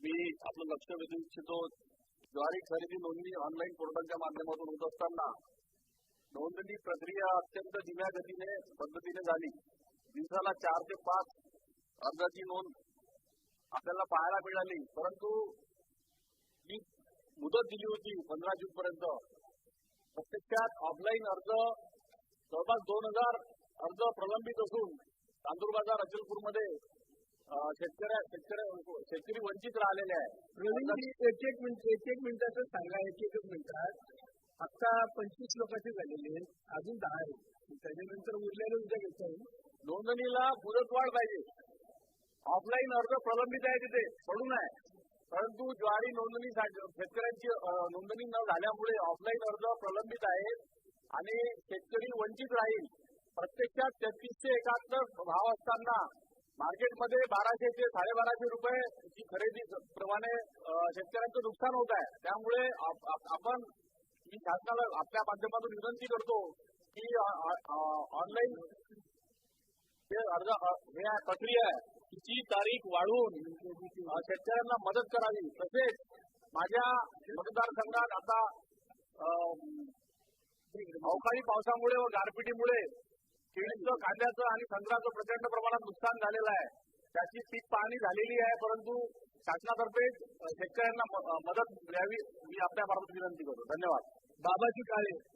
मी आपलं लक्ष वेधू इच्छितो. ज्वारी खरेदी नोंदणी ऑनलाईन पोर्टलच्या माध्यमातून होत असताना नोंदणी प्रक्रिया अत्यंत धीम्या गतीने पद्धतीने झाली. दिवसाला चार ते पाच अर्जाची नोंद आपल्याला पाहायला मिळाली. परंतु जी मुदत दिली होती पंधरा जून पर्यंत. प्रत्यक्षात ऑफलाईन अर्ज जवळपास दोन हजार अर्ज प्रलंबित असून तांदूळ बाजार अचलपूरमध्ये अं, शेतकऱ्या शेतकऱ्या शेतकरी वंचित राहिलेले आहे एक एक मिनिट एक एक मिनिटाचं सांगा एक एक मिनिटात आता पंचवीस लोकांचे झालेले आहेत. अजून दहा आहेत. त्याच्यानंतर उरलेले उद्या घेता. येईल नोंदणीला मुदतवाढ पाहिजे. ऑफलाईन अर्ज प्रलंबित आहे तिथे पडून आहे. परंतु ज्वारी नोंदणी शेतकऱ्यांची नोंदणी न झाल्यामुळे ऑफलाईन अर्ज प्रलंबित आहेत आणि शेतकरी वंचित राहील. प्रत्यक्षात तेहतीसशे एकाहत्तर भाव असताना मार्केटमध्ये बाराशे ते साडेबाराशे रुपये जी खरेदी प्रमाणे शेतकऱ्यांचं नुकसान होत आहे. त्यामुळे आपण मी शासनाला आपल्या माध्यमातून विनंती करतो की ऑनलाईन जे अर्ज हे आहे, प्रक्रिया आहे तिची तारीख वाढवून शेतकऱ्यांना मदत करावी. तसेच माझ्या मतदारसंघात आता अवकाळी पावसामुळे व गारपिटीमुळे केळीचं कांद्याचं आणि संत्राचं प्रचंड प्रमाणात नुकसान झालेलं आहे. त्याची पीक पाहणी झालेली आहे परंतु शासनातर्फे शेतकऱ्यांना म- मदत द्यावी मी आपल्या मार्फत विनंती करतो. धन्यवाद. बाबाजी काळे.